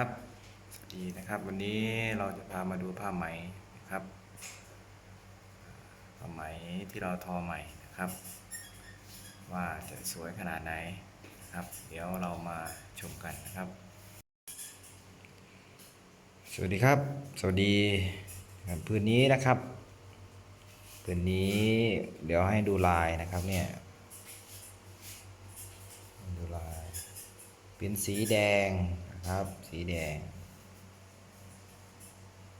ครับสวัสดีนะครับ วันนี้เราจะพามาดูผ้าไหมนะครับผ้าไหมที่เราทอใหม่นะครับ ว่าจะสวยขนาดไหนนะครับ เดี๋ยวเรามาชมกันนะครับ สวัสดีครับ สวัสดีพื้นนี้นะครับพื้นนี้เดี๋ยวให้ดูลายนะครับเนี่ยดูลายเป็นสีแดง นะครับ สีแดง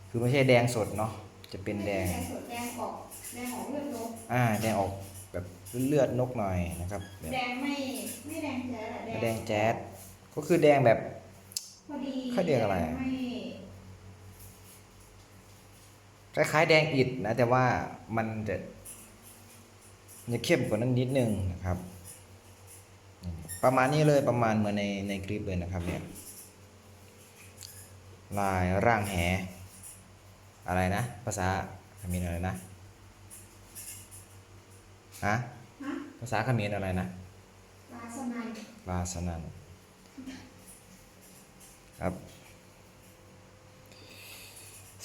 คือไม่ใช่แดงสดเนาะจะเป็นแดง แดงสดแดงออกแดงออกเลือดนกอ่า แดงออกแบบเลือดๆนกหน่อยนะครับแบบแดงไม่ไม่แดงแจ๊ดอะแดงแจ๊ดก็คือแดงแบบพอดีเขาเรียกอะไรไม่คล้ายๆแดงอิฐนะ แต่ว่ามันจะจะเข้มกว่านั้นนิดนึงนะครับนี่ประมาณนี้เลยประมาณเหมือนในในคลิปเลยนะครับเนี่ย ลายร่างแห อะไรนะ ภาษาเขมรอะไรนะฮะฮะภาษาเขมรอะไรนะลาสนัยลาสนันครับ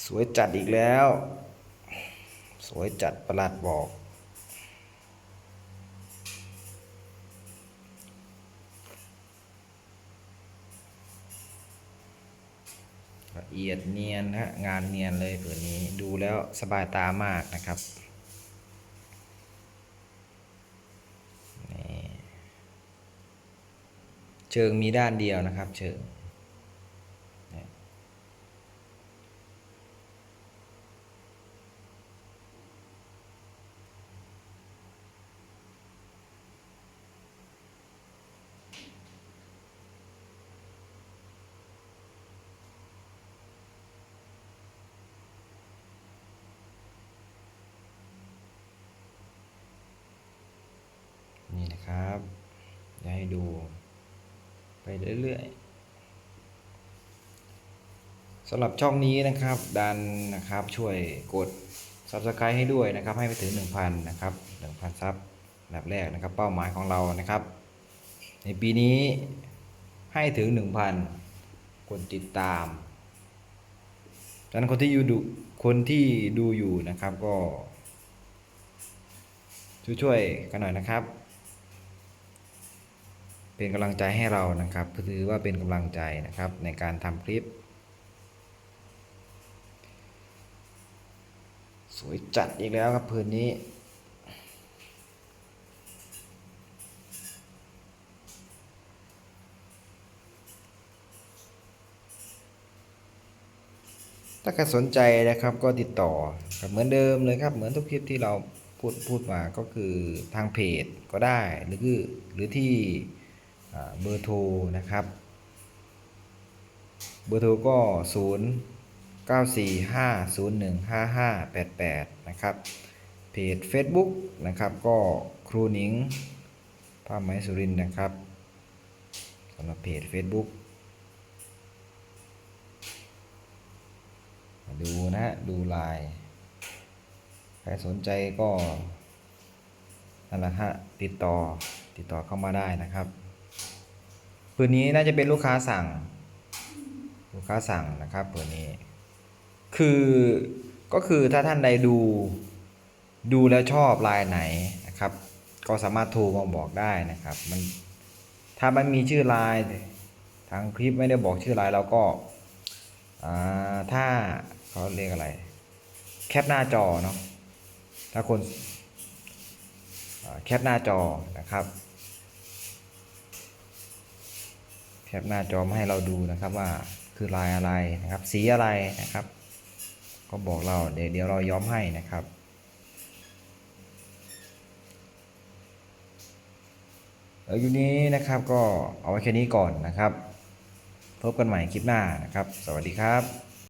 สวยจัดอีกแล้ว สวยจัดประหลัดบอก ละเอียดเนียนฮะงานเนียนเลยผืนนี้ดูแล้วสบายตามากนะครับเชิงมีด้านเดียวนะครับ เชิงนี่นี่นะครับจะ ให้ดู ไปเรื่อยๆสำหรับช่องนี้นะครับ ดันนะครับช่วยกด Subscribe ให้ด้วยนะครับ ให้ไปถึง 1,000 นะครับ 1,000 ซับอันดับแรกนะครับ เป้าหมายของเรานะครับ ในปีนี้ให้ถึง 1,000 คนติดตามดังนั้นคนที่อยู่ดูคนที่ดูอยู่นะครับก็ช่วยๆกันหน่อยนะครับ เป็นกำลังใจให้เรานะครับถือว่าเป็นกำลังใจนะครับในการทำคลิป สวยจัดอีกแล้วครับพื้นนี้ถ้าใครสนใจนะครับก็ติดต่อเหมือนเดิมเลยครับ เหมือนทุกคลิปที่เราพูดพูดมาก็คือทางเพจก็ได้หรือหรือที่ เบอร์โทรนะครับ เบอร์โทรก็ 0 9 4 5 0 1 5 5 8 8 นะครับ เพจ Facebook นะครับก็ครูหนิงผ้าไหมสุรินนะครับสำหรับเพจ Facebook ดูนะฮะดูลาย ใครสนใจก็นั่นแหละฮะติดต่อติดต่อเข้ามาได้นะครับ ผืนนี้น่าจะเป็นลูกค้าสั่ง ลูกค้าสั่งนะครับผืนนี้ คือก็คือถ้าท่านใดดูดูแล้วชอบลายไหนนะครับ ก็สามารถโทรมาบอกได้นะครับ มันถ้ามันมีชื่อลายทางคลิปไม่ได้บอกชื่อลายเราก็ถ้าเขาเรียกอะไร แคปหน้าจอเนาะถ้าคนแคปหน้าจอนะครับ แคปหน้าจอมาให้เราดูนะครับว่าคือลายอะไรนะครับ สีอะไรนะครับ ก็บอกเราเดี๋ยวเดี๋ยวเราย้อมให้นะครับเอออยู่นี้นะครับก็เอาไว้แค่นี้ก่อนนะครับ พบกันใหม่คลิปหน้านะครับ สวัสดีครับ